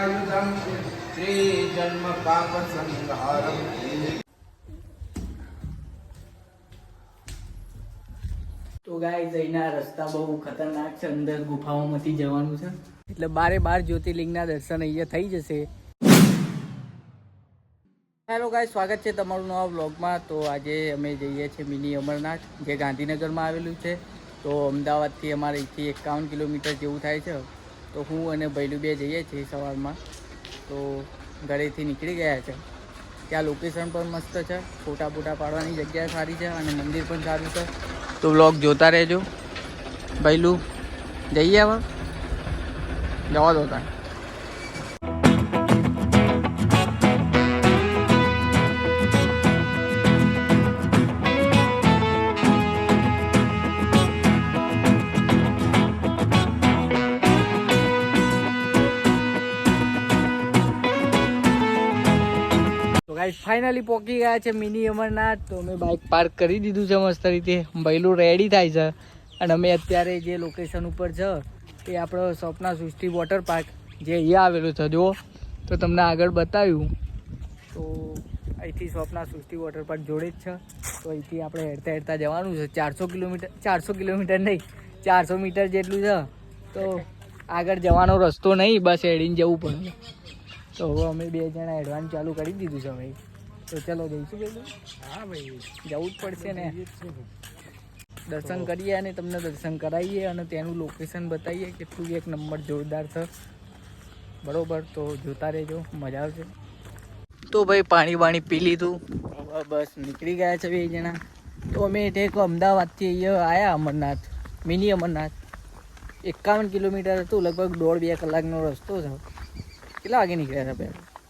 ક્ષત્રયાયુધમ ત્રિજન્મ પાપ સંહારમ તો ગાય અહીંના રસ્તા બહુ ખતરનાક છે. અંદર ગુફાઓમાંથી જવાનું છે. એટલે બારે બાર જ્યોતિર્લિંગના દર્શન અહીંયા થઈ જશે. હેલો ગાય સ્વાગત છે તમારું નવા બ્લોગમાં તો આજે અમે જઈએ છીએ મિની અમરનાથ, જે ગાંધીનગરમાં આવેલું છે. તો અમદાવાદથી અમારે અહીંથી એકાવન કિલોમીટર જેવું થાય છે. તો હું અને ભૈલું બે જઈએ છીએ સવારમાં. તો ઘરેથી નીકળી ગયા છે. ત્યાં લોકેશન પણ મસ્ત છે. ફોટા ફોટા પાડવાની જગ્યા સારી છે અને મંદિર પણ સારું છે. તો વ્લોગ જોતા રહેજો. ભૈલું, જઈએ હવે? જવા દો તાર ગાઈસ ફાઇનલી પહોંચી ગયા છે મિની અમરનાથ. તો અમે બાઇક પાર્ક કરી દીધું છે મસ્ત રીતે. ભૈલું રેડી થાય છે. અને અમે અત્યારે જે લોકેશન ઉપર છે, એ આપણો સ્વપ્ના સૃષ્ટિ વોટર પાર્ક જે અહીંયા આવેલું છે, જુઓ. તો તમને આગળ બતાવ્યું. તો અહીંથી સ્વપ્ના સૃષ્ટિ વોટર પાર્ક જોડે જ છે. તો અહીંથી આપણે હેરતા હેડતા જવાનું છે. ચારસો કિલોમીટર ચારસો કિલોમીટર નહીં, ચારસો મીટર જેટલું છે. તો આગળ જવાનો રસ્તો નહીં, બસ એડીને જવું પડે. તો હવે અમે બે જણા એડવાન્સ ચાલુ કરી દીધું છે ભાઈ. તો ચલો જઈશું પેલું હા ભાઈ. જવું જ પડશે ને. દર્શન કરીએ અને તમને દર્શન કરાવીએ અને તેનું લોકેશન બતાવીએ કેટલું એક નંબર જોરદાર છે. બરોબર તો જોતા રહેજો. મજા આવશે. તો ભાઈ પાણી વાણી પી લીધું. બસ નીકળી ગયા છે બે જણા. તો અમે એક અમદાવાદથી અહીંયા આવ્યા અમરનાથ મિની અમરનાથ. એકાવન કિલોમીટર હતું લગભગ દોઢ બે કલાકનો રસ્તો છે. કેટલા વાગે નીકળ્યા હતા પહેલાં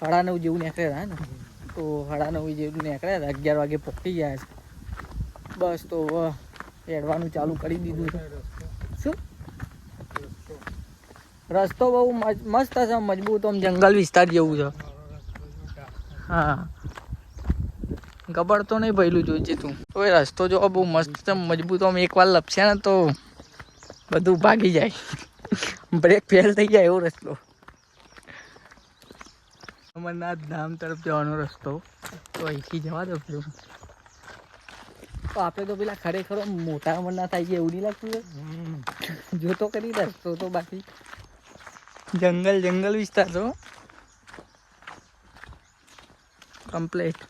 સાડા નવ જેવું નીકળ્યા હતા ને? તો સાડા નવ જેવું નીકળ્યા હતા, અગિયાર વાગે પહોંચી ગયા છે. બસ તો હેડવાનું ચાલુ કરી દીધું શું? રસ્તો બહુ મસ્ત છે, મજબૂત, આમ જંગલ વિસ્તાર જેવું છે. હા. ગબડ તો નહીં ભયલું જોઈજે તું. તો એ રસ્તો જો બહુ મસ્ત મજબૂત, આમ એકવાર લપશે ને તો બધું ભાગી જાય. બ્રેક ફેલ થઈ જાય એવો રસ્તો અમરનાથ ધામ તરફ જવાનો રસ્તો. તો અહીંથી જવા દો પેલું તો આપણે તો પેલા ખરેખર મોટા અમરનાથ આવી ગયા એવું નહીં લાગતું? જો તો કરી રસ્તો તો બાકી. જંગલ જંગલ વિસ્તાર તો કમ્પ્લેટ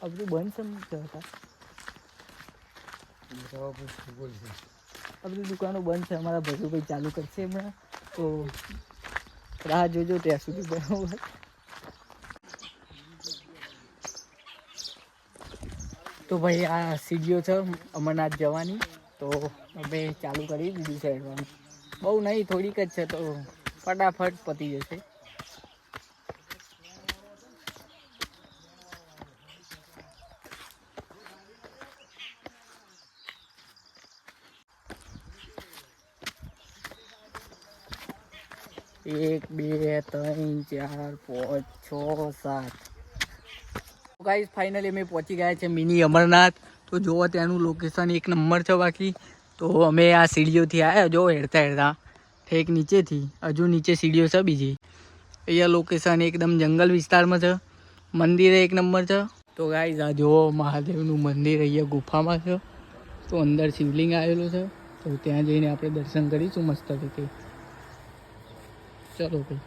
આ બધું બંધ સમજતા હતા આ બધી દુકાનો બંધ છે, અમારા ભજુભાઈ ચાલુ કરશે હમણાં. તો રાહ જોજો ત્યાં સુધી બરાબર. તો ભાઈ આ સીડીઓ છે અમરનાથ જવાની. તો અમે ચાલુ કરી દીધું છે બહુ નહીં, થોડીક જ છે, તો ફટાફટ પતી જશે. એક, બે, ત્રણ, ચાર, પાંચ, છ, સાત. ગાઈઝ ફાઇનલી અમે પહોંચી ગયા છે મિની અમરનાથ. તો જોવો ત્યાંનું લોકેશન એક નંબર છે બાકી. તો અમે આ સીડીઓથી આવ્યા જો હેડતા હેડતા. ઠેક નીચેથી, હજુ નીચે સીડીઓ છે બીજી. અહીંયા લોકેશન એકદમ જંગલ વિસ્તારમાં છે. મંદિર એક નંબર છે. તો ગાઈઝ આ જુઓ મહાદેવનું મંદિર અહીંયા ગુફામાં છે. તો અંદર શિવલિંગ આવેલું છે. તો ત્યાં જઈને આપણે દર્શન કરીશું મસ્ત રીતે. ચલો ભાઈ.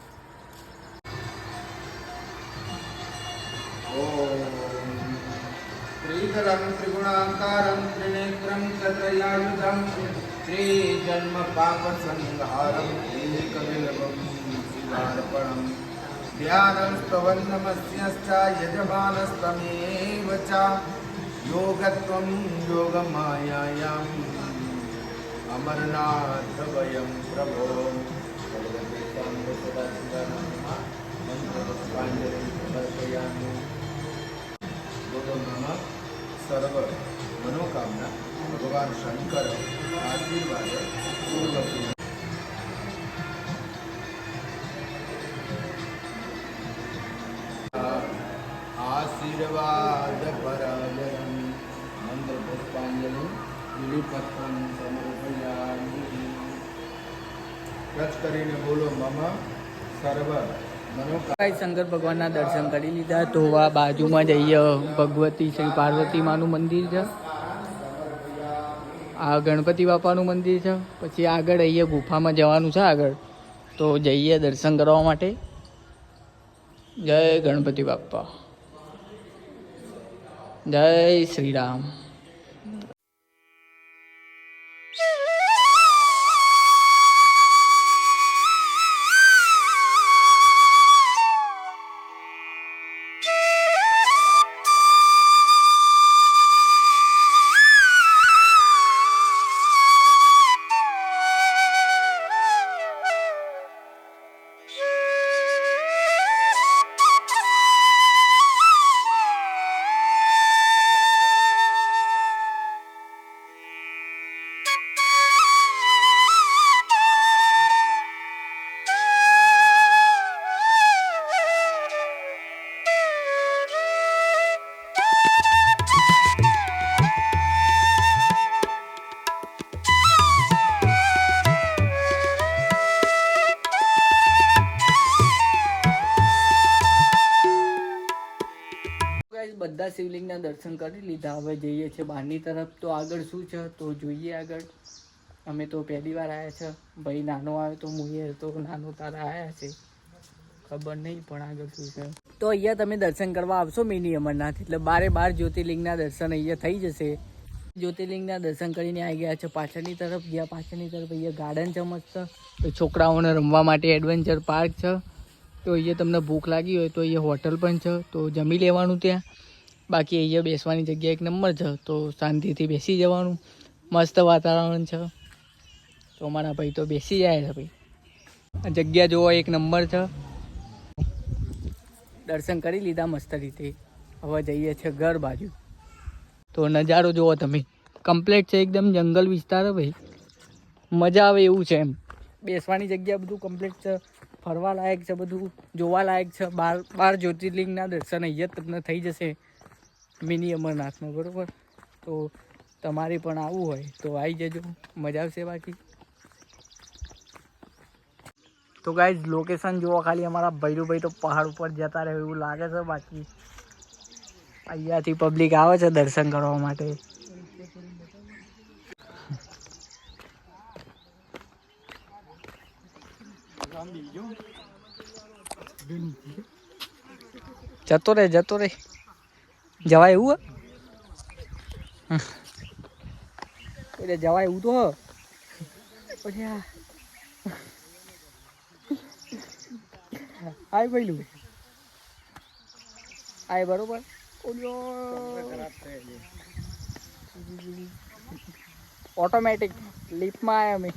ત્રિકરમ ત્રિગુણાકારમ ત્રિનેત્રમ ક્ષત્રયાયુધમ ત્રિજન્મ પાપ સંહારમ એકવિલવમ શિવાર્પણમ ધ્યાનસ્તવન નમસ્યશ્ચ યજમાનસ્તમેવ ચ યોગત્વમ યોગમાયાયામ અમરનાથ વયમ પ્રભો સમર્પયામિ સર્વ મનોકામના ભગવાન શંકર આશીર્વાદ આશીર્વાદ પરાયણ મંત્ર પુષ્પાંજલિ વિલિપત્રમ સમર્પયામિ ટચ કરીને બોલો શંકર ભગવાનના દર્શન કરી લીધા તો આ બાજુમાં જઈએ, ભગવતી શ્રી પાર્વતી માનું મંદિર છે. આ ગણપતિ બાપાનું મંદિર છે. પછી આગળ અહીંયા ગુફામાં જવાનું છે આગળ. તો જઈએ દર્શન કરવા માટે. જય ગણપતિ બાપા. જય શ્રી રામ. બધા શિવલિંગના દર્શન કરી લીધા. હવે જઈએ છીએ બહારની તરફ. તો આગળ શું છે? તો જોઈએ આગળ. અમે તો પહેલી વાર આવ્યા છે. ભાઈ નાનો આવ્યો તો હું તો નાનો તારા આવ્યા છે. ખબર નહીં પણ આગળ શું છે. તો અહીંયા તમે દર્શન કરવા આવશો મિની અમરનાથ. એટલે બારે બાર જ્યોતિર્લિંગના દર્શન અહીંયા થઈ જશે. જ્યોતિર્લિંગના દર્શન કરીને આવી ગયા છે પાછળની તરફ. ગયા પાછળની તરફ અહીંયા ગાર્ડન છે મસ્ત. તો છોકરાઓને રમવા માટે એડવેન્ચર પાર્ક છે. તો અહીંયા તમને ભૂખ લાગી હોય તો અહીંયા હોટલ પણ છે. તો જમી લેવાનું ત્યાં. બાકી અહીંયા બેસવાની જગ્યા એક નંબર છે, તો શાંતિથી બેસી જવાનું. મસ્ત વાતાવરણ છે. તો અમારા ભાઈ તો બેસી જાય છે ભાઈ. જગ્યા જોવો એક નંબર છે. દર્શન કરી લીધા મસ્ત રીતે હવે જઈએ છીએ ઘર બાજુ. તો નજારો જુઓ તમે. કમ્પ્લેટ છે એકદમ જંગલ વિસ્તાર ભાઈ. મજા આવે એવું છે એમ. બેસવાની જગ્યા બધું કમ્પ્લીટ છે. ફરવા લાયક છે બધું. જોવા લાયક છે. બાર બાર જ્યોતિર્લિંગના દર્શન અહીંયા તમને થઈ જશે. મિની અમરનાથમાં, બરાબર? તો તમારે પણ આવવું હોય તો આવી જજો. મજા આવશે બાકી. તો ગાઈઝ લોકેશન જુઓ ખાલી અમારા ભૈરુભાઈ તો પહાડ ઉપર જતા રહે એવું લાગે છે બાકી. અહીંયાથી પબ્લિક આવે છે દર્શન કરવા માટે. જતો રે જતો રે. જવાય એવું એટલે જવાય એવું તો પછી આય પહેલું આય બરોબર. ઓટોમેટિક લિફ્ટમાં આવ્યા મેં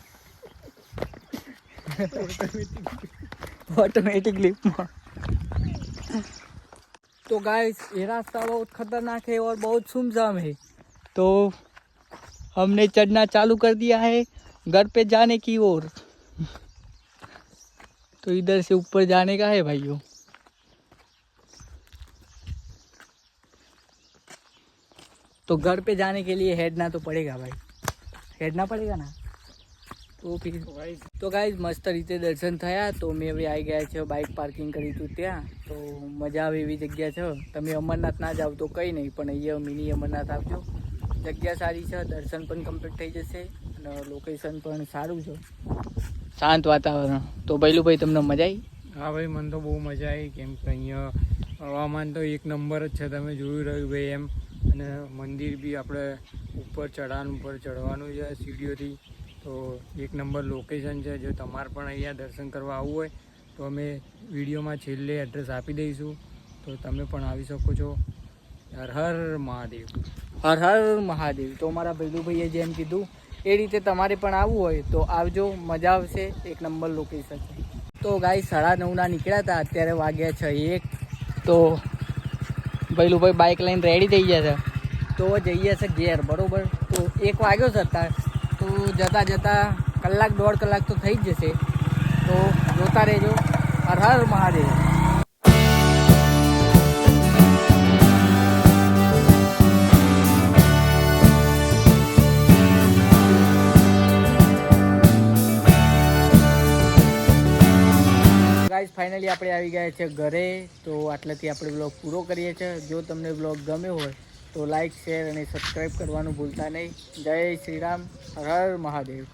ઓટોમેટિક લીપમાં तो गाइस ये रास्ता बहुत खतरनाक है और बहुत सुमसाम है। तो हमने चढ़ना चालू कर दिया है घर पे जाने की ओर। तो इधर से ऊपर जाने का है भाइयों। तो घर पे जाने के लिए हेडना तो पड़ेगा भाई। हेडना पड़ेगा ना? તો ફિર તો ગાઈઝ મસ્ત રીતે દર્શન થયા. તો મેં હવે આવી ગયા છે બાઇક પાર્કિંગ કરી હતું ત્યાં. તો મજા આવે એવી જગ્યા છે. તમે અમરનાથ ના જાઓ તો કંઈ નહીં પણ અહીંયા મિની અમરનાથ આવજો. જગ્યા સારી છે દર્શન પણ કમ્પ્લીટ થઈ જશે અને લોકેશન પણ સારું છે. શાંત વાતાવરણ. તો ભાઈલુભાઈ તમને મજા આવી હા ભાઈ મને તો બહુ મજા આવી કેમ કે અહીંયા હવામાન તો એક નંબર જ છે. તમે જોયું રહ્યું ભાઈ એમ. અને મંદિર બી આપણે ઉપર ચઢાણ ઉપર ચડવાનું છે સીડીઓથી. તો એક નંબર લોકેશન છે. જો તમારે પણ અહીંયા દર્શન કરવા આવવું હોય, તો અમે વિડીયોમાં છેલ્લે એડ્રેસ આપી દઈશું. તો તમે પણ આવી શકો છો. હર હર મહાદેવ. હર હર મહાદેવ. તો મારા ભૈલુભાઈએ જેમ કીધું, એ રીતે તમારે પણ આવવું હોય તો આવજો. મજા આવશે. એક નંબર લોકેશન તો ગાય સાડા નવના નીકળ્યા હતા. અત્યારે વાગ્યા છે એક. તો ભૈલુભાઈ બાઇક લઈને રેડી થઈ ગયા છે. તો જઈએ છે ઘેર. બરાબર? તો એક વાગ્યો છે અત્યારે. તો જતાં જતાં કલાક દોઢ કલાક તો થઈ જ જશે. તો જોતા રહેજો. હર હર મહાદેવ. ફાઇનલી આપણે આવી ગયા છે ઘરે. તો આટલેથી આપણે બ્લોગ પૂરો કરીએ છીએ. જો તમને બ્લોગ ગમ્યો હોય તો લાઈક શેર અને સબસ્ક્રાઈબ કરવાનું ભૂલતા નહીં. જય શ્રી રામ. હર મહાદેવ.